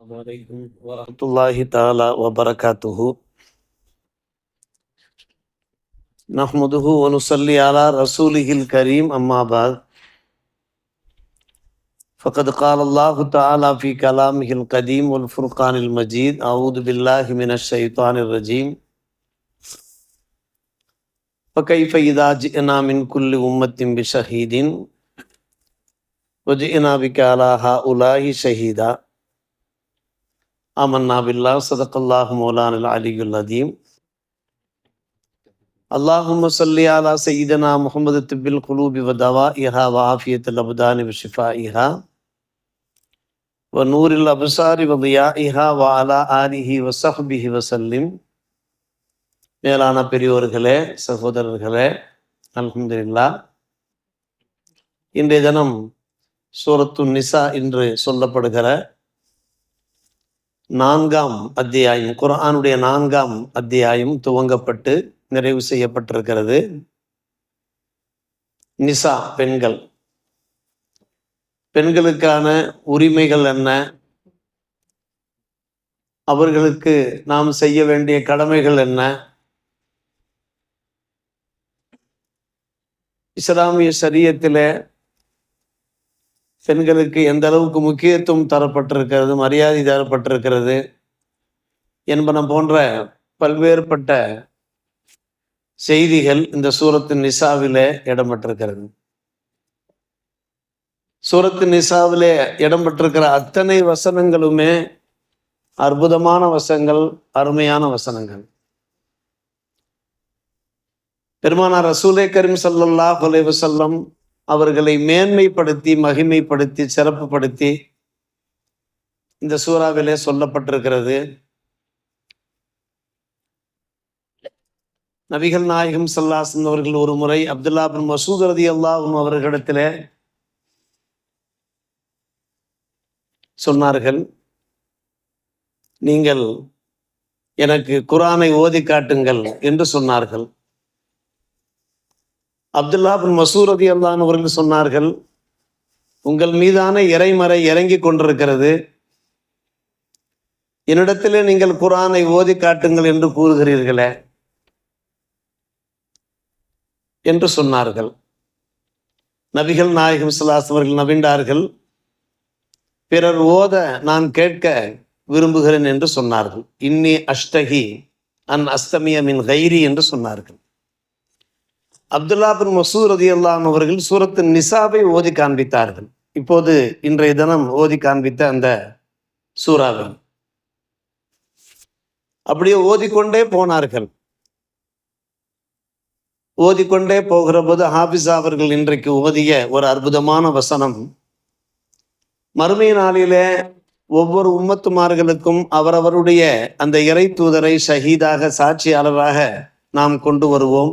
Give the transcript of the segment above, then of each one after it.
ورحمة الله تعالى وبركاته. نحمده ونصلي على رسوله الكريم أما بعد. فقد قال الله تعالى في كلامه القديم والفرقان المجيد أعوذ بالله من الشيطان الرجيم. فكيف إذا جئنا من كل أمة بشهيد؟ وجئنا بك على هؤلاء شهيدا. آمنا بالله صدق الله مولانا العلي العظيم اللهم صل على سيدنا محمد طب القلوب ودوائها وعافية الأبدان وشفائها ونور الأبصار وضيائها وعلى آله وصحبه وسلم மேலான பெரியோர்களே சகோதரர்களே அல்ஹம்துலில்லா இன்றைய தினம் சூரத்து நிசா என்று சொல்லப்படுகிற நான்காம் அத்தியாயம் குரானுடைய நான்காம் அத்தியாயம் துவங்கப்பட்டு நிறைவு செய்யப்பட்டிருக்கிறது. நிசா பெண்கள். பெண்களுக்கான உரிமைகள் என்ன? அவர்களுக்கு நாம் செய்ய வேண்டிய கடமைகள் என்ன? இஸ்லாமிய சரியத்தில் பெண்களுக்கு எந்த அளவுக்கு முக்கியத்துவம் தரப்பட்டிருக்கிறது மரியாதை தரப்பட்டிருக்கிறது என்பன போன்ற பல்வேறுபட்ட செய்திகள் இந்த சூரத்து நிசாவிலே இடம்பெற்றிருக்கிறது. சூரத்து நிசாவிலே இடம்பெற்றிருக்கிற அத்தனை வசனங்களுமே அற்புதமான வசனங்கள் அருமையான வசனங்கள். பெருமானார் ரசூலே கரீம் ஸல்லல்லாஹு செல்லம் அவர்களை மேன்மைப்படுத்தி மகிமைப்படுத்தி சிறப்புப்படுத்தி இந்த சூறாவிலே சொல்லப்பட்டிருக்கிறது. நபிகள் நாயகம் சல்லாசன் அவர்கள் ஒரு முறை அப்துல்லா பின் மசூத் ரதி அல்லாஹும் அவர்களிடத்தில் சொன்னார்கள் நீங்கள் எனக்கு குரானை ஓதி காட்டுங்கள் என்று சொன்னார்கள். அப்துல்லா பின் மசூர் ரதி அல்லான் அவர்கள் சொன்னார்கள் உங்கள் மீதான இறைமறை இறங்கி கொண்டிருக்கிறது. என்னிடத்திலே நீங்கள் குரானை ஓதி காட்டுங்கள் என்று கூறுகிறீர்களே என்று சொன்னார்கள். நபிகள் நாயகம் சிலாஸ் அவர்கள் நவிண்டார்கள் பிறர் ஓத நான் கேட்க விரும்புகிறேன் என்று சொன்னார்கள். இன்னி அஷ்டகி அன் அஸ்தமிய மின் கைரி என்று சொன்னார்கள். அப்துல்லா பின் மசூர் ரதி அல்லான் அவர்கள் சூரத்து நிசாவை ஓதி காண்பித்தார்கள். இப்போது இன்றைய தினம் ஓதி காண்பித்த அந்த சூறாவை. அப்படியே ஓதிக்கொண்டே போனார்கள். ஓதிக்கொண்டே போகிற போது ஹாபிஸா அவர்கள் இன்றைக்கு ஓதிய ஒரு அற்புதமான வசனம். மறுமை நாளிலே ஒவ்வொரு உம்மத்துமார்களுக்கும் அவரவருடைய அந்த இறை தூதரை ஷஹீதாக சாட்சியாளராக நாம் கொண்டு வருவோம்.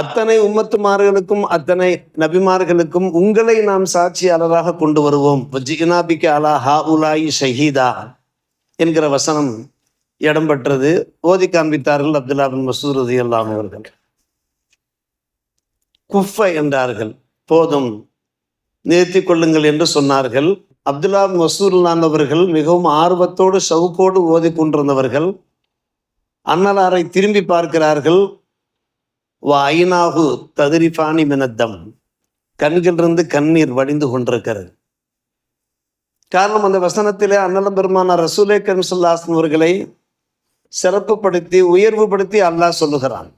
அத்தனை உம்மத்துமார்களுக்கும் அத்தனை நபிமார்களுக்கும் உங்களை நாம் சாட்சியாளராக கொண்டு வருவோம். ஜிகனாபிக்கு அலா ஹா உலாயி ஷஹீதா என்கிற வசனம் இடம்பெற்றது ஓதி காண்பித்தார்கள் அப்துல்லா பின் மசூர் ரதி அல்லாம் அவர்கள். குஃப என்றார்கள். போதும் நிறுத்தி கொள்ளுங்கள் என்று சொன்னார்கள். அப்துல்லா மசூர்லான் அவர்கள் மிகவும் ஆர்வத்தோடு சவுக்கோடு ஓதி கொண்டிருந்தவர்கள். அன்னலாரை திரும்பி பார்க்கிறார்கள். ஐநாகு ததிரிஃபானி மினத்தம். கண்களிலிருந்து கண்ணீர் வடிந்து கொண்டிருக்கிறது. காரணம் அந்த வசனத்திலே அன்னலம் பெருமான ரசூலே கரிம்சுல்லாசன் அவர்களை சிறப்புப்படுத்தி உயர்வுபடுத்தி அல்லாஹ் சொல்லுகிறான்.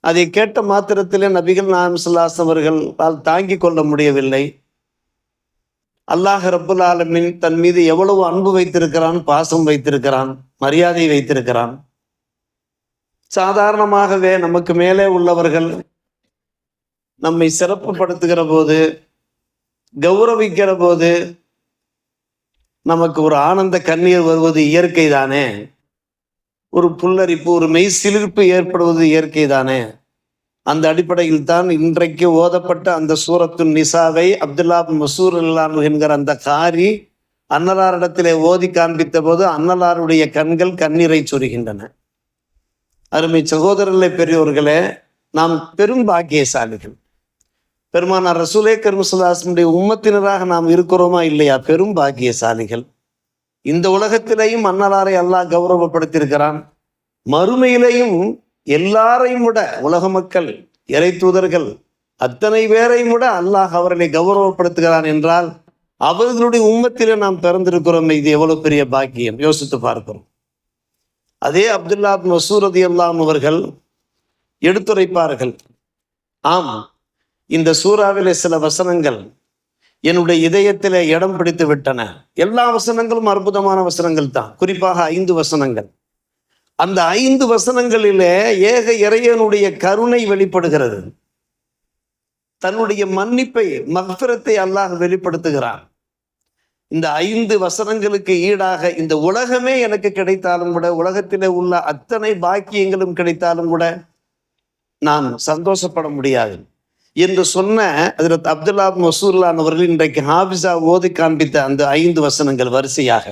அதை கேட்ட மாத்திரத்திலே நபிகள் நாயம் அவர்களால் தாங்கிக் கொள்ள முடியவில்லை. அல்லாஹ் ரபுல் ஆலமின் தன் மீது எவ்வளவு அன்பு வைத்திருக்கிறான் பாசம் வைத்திருக்கிறான் மரியாதை வைத்திருக்கிறான். சாதாரணமாகவே நமக்கு மேலே உள்ளவர்கள் நம்மை சிறப்புப்படுத்துகிற போது கௌரவிக்கிற போது நமக்கு ஒரு ஆனந்த கண்ணீர் வருவது இயற்கை தானே ஒரு புல்லரிப்பு ஒரு மெய் சிலிர்ப்பு ஏற்படுவது இயற்கை தானே அந்த அடிப்படையில் தான் இன்றைக்கு ஓதப்பட்ட அந்த சூரத்து நிசாவை அப்துல்லா மசூர் இல்லான் என்கிற அந்த காரி அன்னலாரிடத்திலே ஓதி காண்பித்த போது அன்னலாருடைய கண்கள் கண்ணீரை சொருகின்றன. அருமை சகோதரர்களே பெரியோர்களே நாம் பெரும் பாக்கியசாலிகள். பெருமானார் ரசூலே கருமசுல்லாசனுடைய உம்மத்தினராக நாம் இருக்கிறோமா இல்லையா? பெரும் பாக்கியசாலிகள். இந்த உலகத்திலேயும் அன்னலாரை அல்லாஹ் கௌரவப்படுத்தியிருக்கிறான். மறுமையிலேயும் எல்லாரையும் விட உலக மக்கள் இறை தூதர்கள் அத்தனை பேரையும் விட அல்லாஹ் அவர்களை கௌரவப்படுத்துகிறான் என்றால் அவர்களுடைய உம்மத்திலே நாம் பிறந்திருக்கிறோம் இது எவ்வளவு பெரிய பாக்கியம்? யோசித்து பார்க்கிறோம். அதே அப்துல்லா மசூரதி அல்லாம் அவர்கள் எடுத்துரைப்பார்கள். ஆம் இந்த சூறாவிலே சில வசனங்கள் என்னுடைய இதயத்திலே இடம் பிடித்து விட்டன. எல்லா வசனங்களும் அற்புதமான வசனங்கள் தான். குறிப்பாக ஐந்து வசனங்கள். அந்த ஐந்து வசனங்களிலே ஏக இறையனுடைய கருணை வெளிப்படுகிறது. தன்னுடைய மன்னிப்பை மகபிரத்தை அல்லாஹ் வெளிப்படுத்துகிறான். இந்த ஐந்து வசனங்களுக்கு ஈடாக இந்த உலகமே எனக்கு கிடைத்தாலும் கூட உலகத்திலே உள்ள அத்தனை பாக்கியங்களும் கிடைத்தாலும் கூட நான் சந்தோஷப்பட முடியாது. என்று சொன்ன அதில் அப்துல்லா மசூர்லான் அவர்கள் இன்றைக்கு ஹாபிஸா ஓதி காண்பித்த அந்த ஐந்து வசனங்கள் வரிசையாக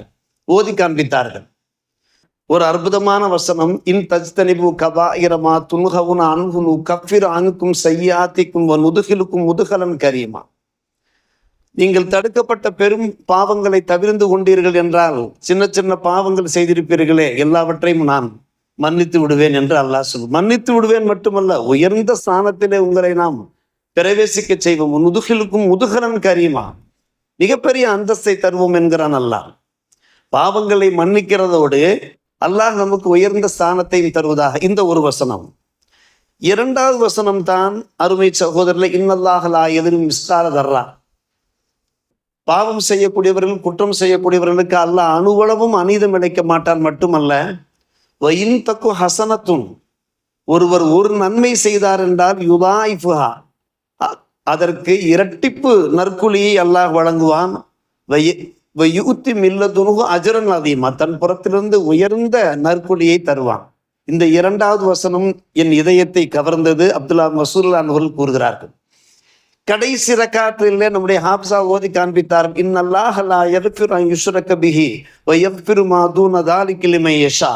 ஓதி காண்பித்தார்கள். ஒரு அற்புதமான வசனம் இன் தஜ்தனிபு கபா இரமா துன்ஹவுன் அன்ஹுனு கஃபிர் அணுக்கும் செய்யாத்திக்கும் முதுகிலுக்கும் முதுகலன் கரியுமா நீங்கள் தடுக்கப்பட்ட பெரும் பாவங்களை தவிர்ந்து கொண்டீர்கள் என்றால் சின்ன சின்ன பாவங்கள் செய்திருப்பீர்களே எல்லாவற்றையும் நான் மன்னித்து விடுவேன் என்று அல்லாஹ் சொல்லு மன்னித்து விடுவேன் மட்டுமல்ல உயர்ந்த ஸ்தானத்திலே உங்களை நாம் பிரவேசிக்க செய்வோம். முதுகிலுக்கும் முதுகலன் கரியுமா மிகப்பெரிய அந்தஸ்தை தருவோம் என்கிறான் அல்லாஹ். பாவங்களை மன்னிக்கிறதோடு அல்லாஹ் நமக்கு உயர்ந்த ஸ்தானத்தையும் தருவதாக இந்த ஒரு வசனம். இரண்டாவது வசனம் தான் அருமை சகோதரில் இன்னல்லாஹலா எதிரும் மிஸ்கார தர்றா பாவம் செய்யக்கூடியவர்கள் குற்றம் செய்யக்கூடியவர்களுக்கு அல்ல அணுவளவும் அநீதம் இழைக்க மாட்டான் மட்டுமல்ல வயின் தக்கு ஹசனத்தும் ஒருவர் ஒரு நன்மை செய்தார் என்றால் யுதாய்ஃபுஹா அதற்கு இரட்டிப்பு நற்குழியை அல்லாஹ் வழங்குவான். வய- வயூத்தி மில்லதுனுகு அஜரன் அதிகமா தன் புறத்திலிருந்து உயர்ந்த நற்குழியை தருவான். இந்த இரண்டாவது வசனம் என் இதயத்தை கவர்ந்தது அப்துல்லா மசூல்லான் அவர்கள் கூறுகிறார்கள். கடைசி ரக்காத்திலே நம்முடைய ஹாப்ஸா ஓதி காண்பித்தார் இன்னல்லாஹ் லா யக்ஃபிரு அன் யுஷ்ரக பிஹி வ யக்ஃபிரு மா தூன யஷா.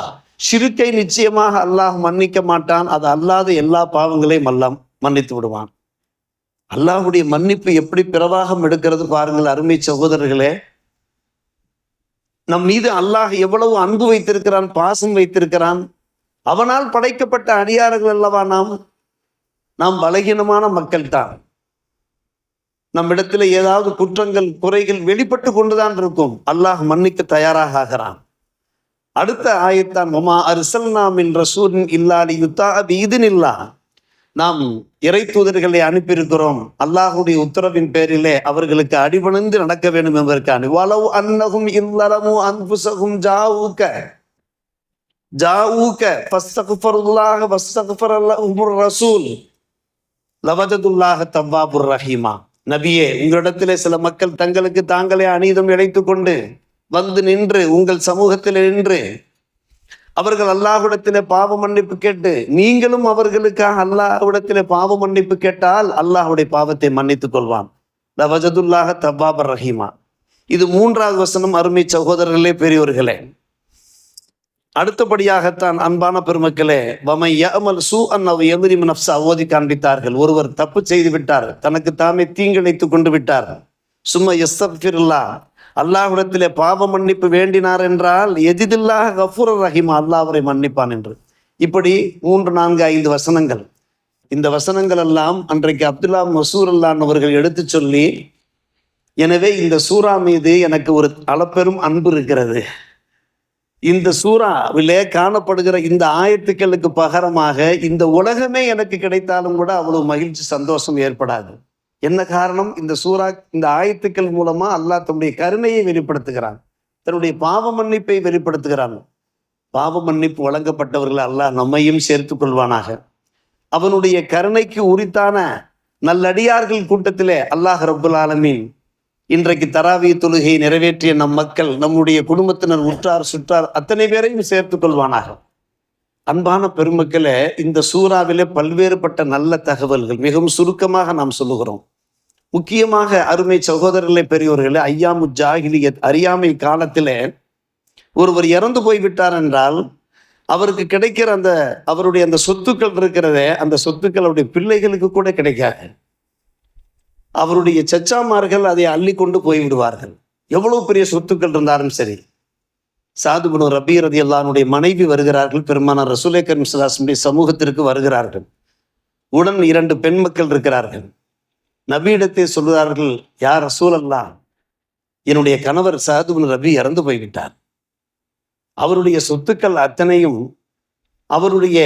ஷிருக்கை நிச்சயமாக அல்லாஹ் மன்னிக்க மாட்டான் அது அல்லாத எல்லா பாவங்களையும் அல்லாம் மன்னித்து விடுவான். அல்லாஹுடைய மன்னிப்பு எப்படி பிரவாகம் எடுக்கிறது பாருங்கள் அருமை சகோதரர்களே. நம் மீது அல்லாஹ் எவ்வளவு அன்பு வைத்திருக்கிறான் பாசம் வைத்திருக்கிறான். அவனால் படைக்கப்பட்ட அடியார்கள் அல்லவா நாம்? நாம் பலகீனமான மக்கள் தான் நம்மிடத்தில் ஏதாவது குற்றங்கள் குறைகள் வெளிப்பட்டு கொண்டுதான் இருக்கும். அல்லாஹ் மன்னிக்க தயாராக ஆகிறான். அடுத்த ஆயத்தான் மமா அரிசல்னா மின் ரசூலின் இல்லாலி யுத்தா இல்லா நாம் இறை தூதர்களை அனுப்பியிருக்கிறோம். அல்லாஹுடைய உத்தரவின் பேரிலே அவர்களுக்கு அடிபணிந்து நடக்க வேண்டும் என்பதற்கான. வளவு அன்னகும் இல்லறமு அன்புசகும் ஜாவுக்க ஜாவுக்க ஃபஸ்தகுஃபருல்லாஹ வஸ்தகுஃபரல்லஹுர் ரசூல். லவஜதுல்லாஹ தவ்வாபுர் ரஹீமா. நபியே உங்களிடத்திலே சில மக்கள் தங்களுக்கு தாங்களே அநீதம் இழைத்து கொண்டு வந்து நின்று உங்கள் சமூகத்தில் நின்று அவர்கள் அல்லாஹ்விடத்திலே பாவ மன்னிப்பு கேட்டு நீங்களும் அவர்களுக்காக அல்லாஹ்விடத்திலே பாவ மன்னிப்பு கேட்டால் அல்லாஹுடைய பாவத்தை மன்னித்துக் கொள்வான். லவஜதுல்லாஹ தவ்வாபர் ரஹீமா. இது மூன்றாவது வசனம் அருமை சகோதரர்களே பெரியோர்களே. அடுத்தபடியாகத்தான் அன்பான பெருமக்களே வமை யமல் சூ அன்னவு எதிரிம் நப்சா ஓதி காண்பித்தார்கள். ஒருவர் தப்பு செய்து விட்டார். தனக்கு தாமே தீங்கிழைத்து கொண்டு விட்டார். சும்மா எஸ்தபிருல்லா அல்லாஹுடத்திலே பாவ மன்னிப்பு வேண்டினார் என்றால் எதிதில்லாக கஃபூர் ரஹீமா அல்லாஹரை அவரை மன்னிப்பான் என்று. இப்படி மூன்று நான்கு ஐந்து வசனங்கள். இந்த வசனங்கள் எல்லாம் அன்றைக்கு அப்துல்லா மசூர் அல்லான் அவர்கள் எடுத்துச் சொல்லி எனவே இந்த சூரா மீது எனக்கு ஒரு அளப்பெரும் அன்பு இருக்கிறது. இந்த சூறாவிலே காணப்படுகிற இந்த ஆயத்துக்களுக்கு பகரமாக இந்த உலகமே எனக்கு கிடைத்தாலும் கூட அவ்வளவு மகிழ்ச்சி சந்தோஷம் ஏற்படாது. என்ன காரணம்? இந்த சூறா இந்த ஆயத்துக்கள் மூலமா அல்லாஹ் தன்னுடைய கருணையை வெளிப்படுத்துகிறான். தன்னுடைய பாவ மன்னிப்பை வெளிப்படுத்துகிறான். பாவ மன்னிப்பு வழங்கப்பட்டவர்கள் அல்லாஹ் நம்மையும் சேர்த்து கொள்வானாக. அவனுடைய கருணைக்கு உரித்தான நல்லடியார்கள் கூட்டத்திலே அல்லாஹ் ரபுல் ஆலமீன் இன்றைக்கு தராவிய தொழுகையை நிறைவேற்றிய நம் மக்கள் நம்முடைய குடும்பத்தினர் உற்றார் சுற்றார் அத்தனை பேரையும் சேர்த்துக் கொள்வானாக. அன்பான பெருமக்களே இந்த சூறாவிலே பல்வேறுபட்ட நல்ல தகவல்கள் மிகவும் சுருக்கமாக நாம் சொல்லுகிறோம். முக்கியமாக அருமை சகோதரர்களை பெரியோர்களே ஐயாமு ஜாகிலியத் அறியாமை காலத்திலே ஒருவர் இறந்து போய்விட்டார் என்றால் அவருக்கு கிடைக்கிற அந்த அவருடைய அந்த சொத்துக்கள் இருக்கிறதே அந்த சொத்துக்கள் அவருடைய பிள்ளைகளுக்கு கூட கிடைக்காது. அவருடைய சச்சாமார்கள் அதை அள்ளி கொண்டு போய்விடுவார்கள். எவ்வளவு பெரிய சொத்துக்கள் இருந்தாலும் சரி. சாதுபனு ரபி ரதி அல்லானுடைய மனைவி வருகிறார்கள். பெருமானார் ரசூலே கரீம் சமூகத்திற்கு வருகிறார்கள். உடன் இரண்டு பெண் மக்கள் இருக்கிறார்கள். நபியிடத்தை சொல்கிறார்கள் யார் ரசூல் அல்லா என்னுடைய கணவர் சாதுபனு ரபி இறந்து போய்விட்டார். அவருடைய சொத்துக்கள் அத்தனையும் அவருடைய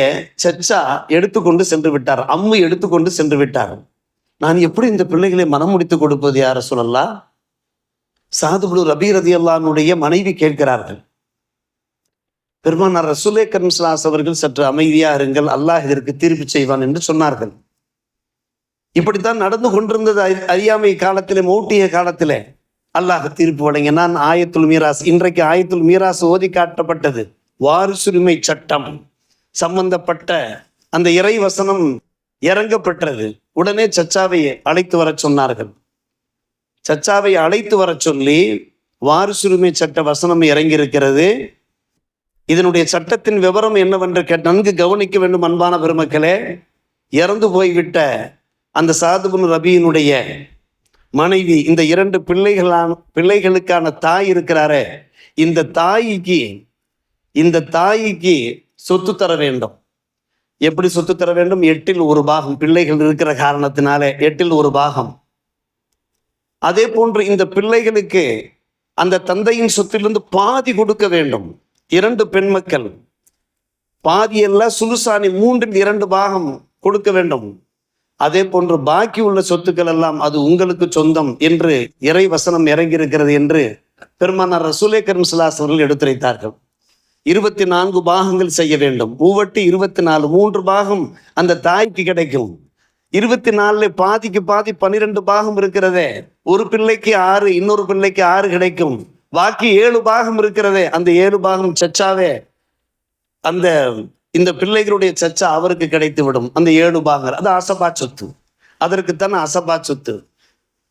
சச்சா எடுத்துக்கொண்டு சென்று விட்டார். அம்மு எடுத்துக்கொண்டு சென்று விட்டார் நான் எப்படி இந்த பிள்ளைகளை மனம் முடித்து கொடுப்பது யார சொல்லலாம் சாதுபுடு ரபி ரதி அல்லானுடைய மனைவி கேட்கிறார்கள். பெருமானார் ரசுலே கர்ம்ஸ்லாஸ் அவர்கள் சற்று அமைதியா இருங்கள் அல்லாஹ் இதற்கு தீர்ப்பு செய்வான் என்று சொன்னார்கள். இப்படித்தான் நடந்து கொண்டிருந்தது அறியாமை காலத்திலே மூட்டிய காலத்திலே அல்லாஹ் தீர்ப்பு வழங்கினான். ஆயத்துல் மீராஸ் இன்றைக்கு ஆயத்துல் மீராஸ் ஓதி காட்டப்பட்டது வாரிசுரிமை சட்டம் சம்பந்தப்பட்ட அந்த இறை வசனம் இறங்கப்பட்டது. உடனே சச்சாவை அழைத்து வரச் சொன்னார்கள். சச்சாவை அழைத்து வரச் சொல்லி வாரிசுரிமை சட்ட வசனம் இறங்கியிருக்கிறது. இதனுடைய சட்டத்தின் விவரம் என்னவென்று கேட் நன்கு கவனிக்க வேண்டும் அன்பான பெருமக்களே. இறந்து போய்விட்ட அந்த சாதுபுன் ரபியினுடைய மனைவி இந்த இரண்டு பிள்ளைகளான பிள்ளைகளுக்கான தாய் இருக்கிறாரே இந்த தாய்க்கு இந்த தாய்க்கு சொத்து தர வேண்டும். எப்படி சொத்து தர வேண்டும்? எட்டில் ஒரு பாகம் பிள்ளைகள் இருக்கிற காரணத்தினாலே எட்டில் ஒரு பாகம். அதே போன்று இந்த பிள்ளைகளுக்கு அந்த தந்தையின் சொத்திலிருந்து பாதி கொடுக்க வேண்டும். இரண்டு பெண் மக்கள். பாதி எல்லாம் சுலுசாணி மூன்றில் இரண்டு பாகம் கொடுக்க வேண்டும். அதே போன்று பாக்கி உள்ள சொத்துக்கள் எல்லாம் அது உங்களுக்கு சொந்தம் என்று இறை வசனம் இறங்கியிருக்கிறது என்று பெருமானார் ரசூலே கரும் அவர்கள் எடுத்துரைத்தார்கள். இருபத்தி நான்கு பாகங்கள் செய்ய வேண்டும். மூவட்டு இருபத்தி நாலு மூன்று பாகம் அந்த தாய்க்கு கிடைக்கும். இருபத்தி நாலுல பாதிக்கு பாதி பன்னிரெண்டு பாகம் இருக்கிறதே. ஒரு பிள்ளைக்கு ஆறு இன்னொரு பிள்ளைக்கு ஆறு கிடைக்கும். பாக்கி ஏழு பாகம் இருக்கிறதே. அந்த ஏழு பாகம் சச்சாவே அந்த இந்த பிள்ளைகளுடைய சச்சா அவருக்கு கிடைத்து விடும் அந்த ஏழு பாகங்கள். அது அசபா சொத்து. அதற்குத்தானே அசபா சொத்து.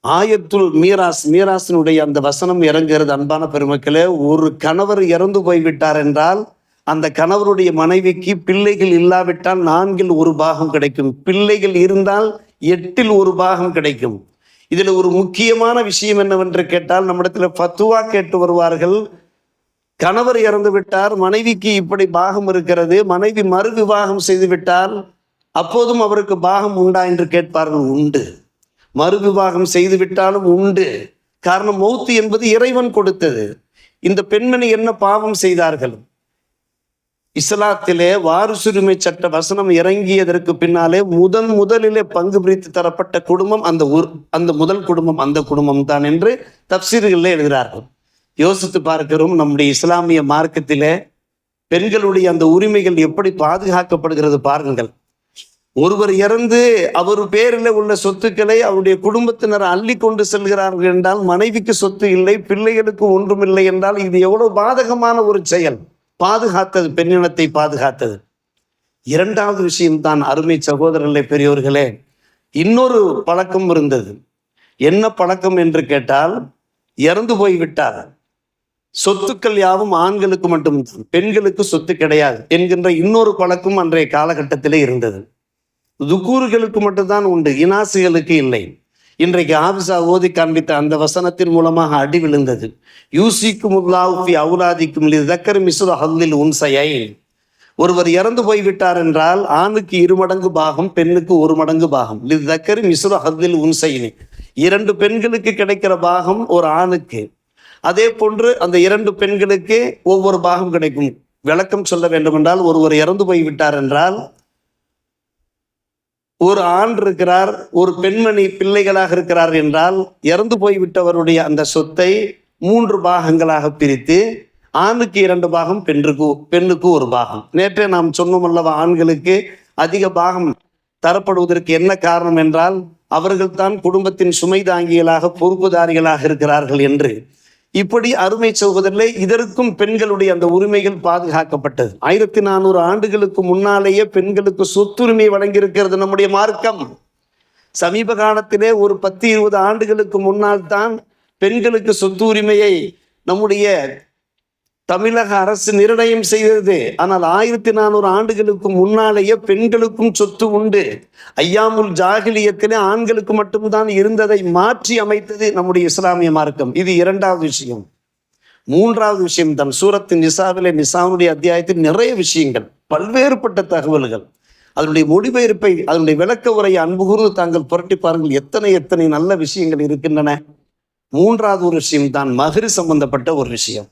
ஆயத்துல் மீராஸ் மீராசினுடைய அந்த வசனம் இறங்குகிறது. அன்பான பெருமக்களே ஒரு கணவர் இறந்து போய்விட்டார் என்றால் அந்த கணவருடைய மனைவிக்கு பிள்ளைகள் இல்லாவிட்டால் நான்கில் ஒரு பாகம் கிடைக்கும். பிள்ளைகள் இருந்தால் எட்டில் ஒரு பாகம் கிடைக்கும். இதில் ஒரு முக்கியமான விஷயம் என்னவென்று கேட்டால் நம்மிடத்தில் ஃபத்துவா கேட்டு வருவார்கள். கணவர் இறந்து விட்டார் மனைவிக்கு இப்படி பாகம் இருக்கிறது. மனைவி மறு விவாகம் செய்து விட்டால் அப்போதும் அவருக்கு பாகம் உண்டா என்று கேட்பார்கள். உண்டு. மறுவிவாகம் செய்து விட்டாலும் உண்டு. காரணம் மௌத்து என்பது இறைவன் கொடுத்தது. இந்த பெண்மணி என்ன பாவம் செய்தார்கள்? இஸ்லாத்திலே வாரிசுரிமை சட்ட வசனம் இறங்கியதற்கு பின்னாலே முதன் முதலிலே பங்கு பிரித்து தரப்பட்ட குடும்பம் அந்த ஊர் அந்த முதல் குடும்பம் அந்த குடும்பம் தான் என்று தப்சீர்களில் எழுதுகிறார்கள். யோசித்து பார்க்கிறோம் நம்முடைய இஸ்லாமிய மார்க்கத்திலே பெண்களுடைய அந்த உரிமைகள் எப்படி பாதுகாக்கப்படுகிறது பாருங்கள். ஒருவர் இறந்து அவர் பேரில் உள்ள சொத்துக்களை அவருடைய குடும்பத்தினர் அள்ளி கொண்டு செல்கிறார்கள் என்றால் மனைவிக்கு சொத்து இல்லை பிள்ளைகளுக்கு ஒன்றும் இல்லை என்றால் இது எவ்வளவு பாதகமான ஒரு செயல். பாதுகாத்தது பெண்ணினத்தை பாதுகாத்தது. இரண்டாவது விஷயம்தான் அருமை சகோதரர்களே பெரியோர்களே இன்னொரு பழக்கம் இருந்தது. என்ன பழக்கம் என்று கேட்டால் இறந்து போய் விட்டார் சொத்துக்கள் யாவும் ஆண்களுக்கு மட்டும்தான் பெண்களுக்கு சொத்து கிடையாது என்கின்ற இன்னொரு பழக்கம் அன்றைய காலகட்டத்திலே இருந்தது. துக்கூறுகளுக்கு மட்டும்தான் உண்டு இனாசுகளுக்கு இல்லை. இன்றைக்கு ஆபிசா ஓதி காண்பித்த அந்த வசனத்தின் மூலமாக அடி விழுந்தது. யூசிக்கும் உல்லாவுஃபி அவுலாதிக்கும் தக்கர் மிசுர ஹல்லில் உன்சையை ஒருவர் இறந்து போய்விட்டார் என்றால் ஆணுக்கு இரு மடங்கு பாகம் பெண்ணுக்கு ஒரு மடங்கு பாகம். இது தக்கர் மிசுர ஹல்லில் உன்சைனி இரண்டு பெண்களுக்கு கிடைக்கிற பாகம் ஒரு ஆணுக்கு. அதே போன்று அந்த இரண்டு பெண்களுக்கு ஒவ்வொரு பாகம் கிடைக்கும். விளக்கம் சொல்ல வேண்டும் என்றால் ஒருவர் இறந்து போய் விட்டார் என்றால் ஒரு ஆண் இருக்கிறார் ஒரு பெண்மணி பிள்ளைகளாக இருக்கிறார் என்றால் இறந்து போய்விட்டவருடைய அந்த சொத்தை மூன்று பாகங்களாக பிரித்து ஆணுக்கு இரண்டு பாகம் பெண்ணுக்கு பெண்ணுக்கு ஒரு பாகம். நேற்றே நாம் சொன்னோம் அல்லவா ஆண்களுக்கு அதிக பாகம் தரப்படுவதற்கு என்ன காரணம் என்றால் அவர்கள்தான் குடும்பத்தின் சுமை தாங்கிகளாக பொறுப்புதாரிகளாக இருக்கிறார்கள் என்று. இப்படி அருமை சகோதரர்களே இதற்கும் பெண்களுடைய அந்த உரிமைகள் பாதுகாக்கப்பட்டது. ஆயிரத்தி நானூறு ஆண்டுகளுக்கு முன்னாலேயே பெண்களுக்கு சொத்துரிமை வழங்கியிருக்கிறது நம்முடைய மார்க்கம். சமீப காலத்திலே ஒரு பத்து இருபது ஆண்டுகளுக்கு முன்னால் தான் பெண்களுக்கு சொத்து உரிமையை நம்முடைய தமிழக அரசு நிர்ணயம் செய்தது. ஆனால் ஆயிரத்தி நானூறு ஆண்டுகளுக்கு முன்னாலேயே பெண்களுக்கும் சொத்து உண்டு. ஐயாமுல் ஜாகிலியத்திலே ஆண்களுக்கு மட்டும்தான் இருந்ததை மாற்றி அமைத்தது நம்முடைய இஸ்லாமிய மார்க்கம். இது இரண்டாவது விஷயம். மூன்றாவது விஷயம் தான் சூரத்தின் நிசாவிலே நிசாவுடைய அத்தியாயத்தில் நிறைய விஷயங்கள் பல்வேறுபட்ட தகவல்கள். அதனுடைய மொழிபெயர்ப்பை அதனுடைய விளக்க உரையை அன்புகூர்ந்து தாங்கள் புரட்டி பாருங்கள். எத்தனை எத்தனை நல்ல விஷயங்கள் இருக்கின்றன. மூன்றாவது ஒரு விஷயம் தான் மகிழ் சம்பந்தப்பட்ட ஒரு விஷயம்.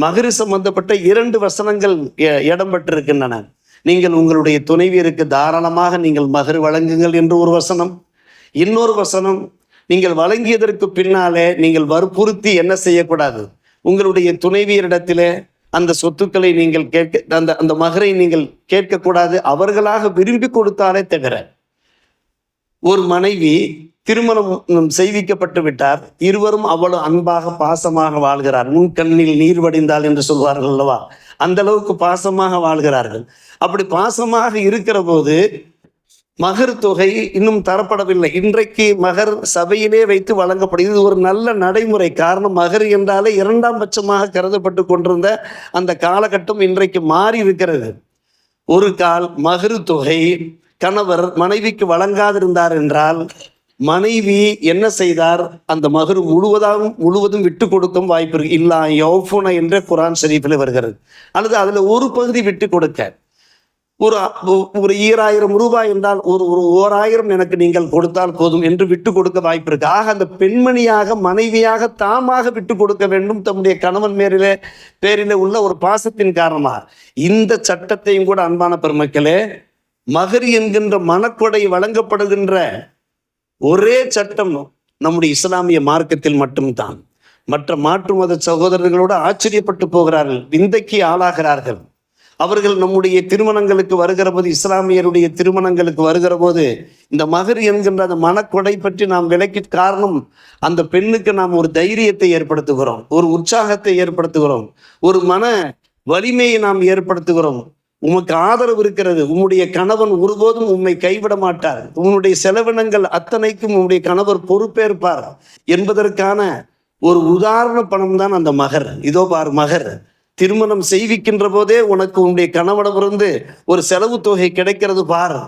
மகரு சம்பந்தப்பட்ட இரண்டு வசனங்கள் எ- இடம் பெற்றிருக்கின்றன நீங்கள் உங்களுடைய துணைவியருக்கு தாராளமாக நீங்கள் மகர் வழங்குங்கள் என்று ஒரு வசனம். இன்னொரு வசனம் நீங்கள் வழங்கியதற்கு பின்னாலே நீங்கள் வற்புறுத்தி என்ன செய்யக்கூடாது? உங்களுடைய துணைவியரிடத்திலே அந்த சொத்துக்களை நீங்கள் கேட்க அந்த அந்த மகரை நீங்கள் கேட்கக்கூடாது. அவர்களாக விரும்பி கொடுத்தாலே தவிர. ஒரு மனைவி திருமணம் செய்விக்கப்பட்டு விட்டார். இருவரும் அவ்வளவு அன்பாக பாசமாக வாழ்கிறார். முன் கண்ணில் நீர் வடிந்தால் என்று சொல்வார்கள் அல்லவா? அந்த அளவுக்கு பாசமாக வாழ்கிறார்கள். அப்படி பாசமாக இருக்கிற போது மகர் தொகை இன்னும் தரப்படவில்லை. இன்றைக்கு மகர் சபையிலே வைத்து வழங்கப்படுகிறது. ஒரு நல்ல நடைமுறை. காரணம் மகர் என்றாலே இரண்டாம் பட்சமாக கருதப்பட்டு கொண்டிருந்த அந்த காலகட்டம் இன்றைக்கு மாறி இருக்கிறது. ஒரு கால் மகரு தொகை கணவர் மனைவிக்கு வழங்காதிருந்தார் என்றால் மனைவி என்ன செய்தார்? அந்த மகரு முழுவதாகவும் முழுவதும் விட்டு கொடுக்கும் வாய்ப்பு இருக்கு. இல்லா யோஃபுன என்ற குரான் ஷரீஃபில் வருகிறது. அல்லது அதில் ஒரு பகுதி விட்டு கொடுக்க. ஒரு ஒரு ஈராயிரம் ரூபாய் என்றால் ஒரு ஒரு ஓராயிரம் எனக்கு நீங்கள் கொடுத்தால் போதும் என்று விட்டு கொடுக்க வாய்ப்பு இருக்கு. ஆக அந்த பெண்மணியாக மனைவியாக தாமாக விட்டு கொடுக்க வேண்டும். தம்முடைய கணவன் மேரில பேரில உள்ள ஒரு பாசத்தின் காரணமாக. இந்த சட்டத்தையும் கூட அன்பான பெருமக்களே மகரி என்கின்ற மனக்கொடை வழங்கப்படுகின்ற ஒரே சட்டம் நம்முடைய இஸ்லாமிய மார்க்கத்தில் மட்டும்தான். மற்ற மாற்று மத சகோதரர்களோடு ஆச்சரியப்பட்டு போகிறார்கள் விந்தைக்கு ஆளாகிறார்கள். அவர்கள் நம்முடைய திருமணங்களுக்கு வருகிற போது இஸ்லாமியருடைய திருமணங்களுக்கு வருகிற போது இந்த மகர் என்கின்ற அந்த மனக்கொடை பற்றி நாம் விலக்கி காரணம் அந்த பெண்ணுக்கு நாம் ஒரு தைரியத்தை ஏற்படுத்துகிறோம் ஒரு உற்சாகத்தை ஏற்படுத்துகிறோம் ஒரு மன வலிமையை நாம் ஏற்படுத்துகிறோம். உமக்கு ஆதரவு இருக்கிறது. உம்முடைய கணவன் ஒருபோதும் உம்மை கைவிட மாட்டார். உன்னுடைய செலவினங்கள் அத்தனைக்கும் உம்முடைய கணவர் பொறுப்பேற்பார் என்பதற்கான ஒரு உதாரண பணம் தான் அந்த மகர். இதோ பார் மகர். திருமணம் செய்விக்கின்ற போதே உனக்கு உன்னுடைய கணவனிடமிருந்து ஒரு செலவு தொகை கிடைக்கிறது பார்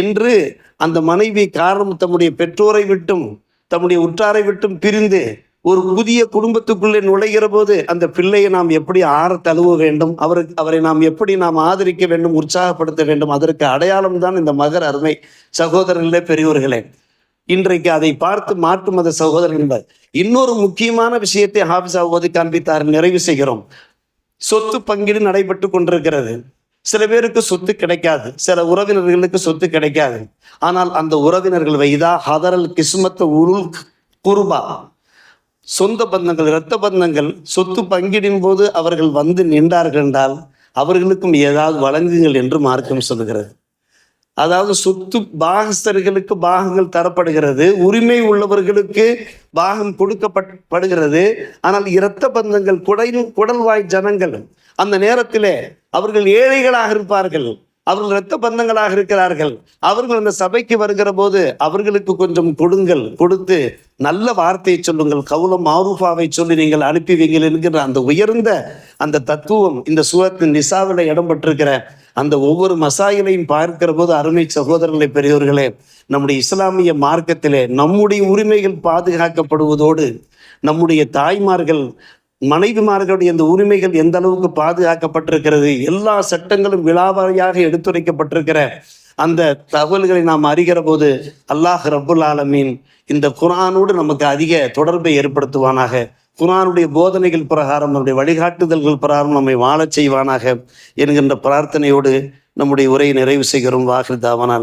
என்று அந்த மனைவி காரணம் தம்முடைய பெற்றோரை விட்டும் தம்முடைய உற்றாரை விட்டும் பிரிந்து ஒரு புதிய குடும்பத்துக்குள்ளே நுழைகிற போது அந்த பிள்ளையை நாம் எப்படி ஆற தழுவ வேண்டும்? அவருக்கு அவரை நாம் எப்படி நாம் ஆதரிக்க வேண்டும்? உற்சாகப்படுத்த வேண்டும்? அதற்கு அடையாளம் தான் இந்த மகர் அருமை சகோதரர்களே பெரியோர்களே. இன்றைக்கு அதை பார்த்து மாற்று மத சகோதரர்கள் இன்னொரு முக்கியமான விஷயத்தை ஹாபிஸ் ஓதி காண்பித்தார். நிறைவு செய்கிறோம். சொத்து பங்கீடு நடைபெற்று கொண்டிருக்கிறது. சில பேருக்கு சொத்து கிடைக்காது. சில உறவினர்களுக்கு சொத்து கிடைக்காது. ஆனால் அந்த உறவினர்கள் வைதா ஹதரல் கிஸ்மத்த உருள் குருபா. சொந்த பந்தங்கள் இரத்த பந்தங்கள் சொத்து பங்கிடின் போது அவர்கள் வந்து நின்றார்கள் என்றால் அவர்களுக்கும் ஏதாவது வழங்குங்கள் என்று மார்க்கம் சொல்லுகிறது. அதாவது சொத்து பாகஸ்தர்களுக்கு பாகங்கள் தரப்படுகிறது உரிமை உள்ளவர்களுக்கு பாகம் கொடுக்கப்படுகிறது ஆனால் இரத்த பந்தங்கள் குடல் குடல்வாய் ஜனங்கள் அந்த நேரத்திலே அவர்கள் ஏழைகளாக இருப்பார்கள். அவர்கள் இரத்த பந்தங்களாக இருக்கிறார்கள். அவர்கள் அந்த சபைக்கு வருகிற போது அவர்களுக்கு கொஞ்சம் கொடுங்கள். கொடுத்து நல்ல வார்த்தையை சொல்லுங்கள். கவுலம் மாரூஃபாவை சொல்லி நீங்கள் அனுப்பிவீங்கள் என்கிற அந்த உயர்ந்த அந்த தத்துவம் இந்த சூரத்தின் நிசாவில் இடம்பெற்றிருக்கிற அந்த ஒவ்வொரு மசாயிலையும் பார்க்கிற போது அருமை சகோதரர்களை பெரியவர்களே நம்முடைய இஸ்லாமிய மார்க்கத்திலே நம்முடைய உரிமைகள் பாதுகாக்கப்படுவதோடு நம்முடைய தாய்மார்கள் மனைவிமார்களுடைய இந்த உரிமைகள் எந்த அளவுக்கு பாதுகாக்கப்பட்டிருக்கிறது? எல்லா சட்டங்களும் விழாவாரியாக எடுத்துரைக்கப்பட்டிருக்கிற அந்த தகவல்களை நாம் அறிகிற போது அல்லாஹ் ரபுல் ஆலமீன் இந்த குரானோடு நமக்கு அதிக தொடர்பை ஏற்படுத்துவானாக. குரானுடைய போதனைகள் பிரகாரம் நம்முடைய வழிகாட்டுதல்கள் பிரகாரம் நம்மை வாழச் செய்வானாக என்கின்ற பிரார்த்தனையோடு நம்முடைய உரையை நிறைவு செய்கிறோம். வாஹிர் தாவானா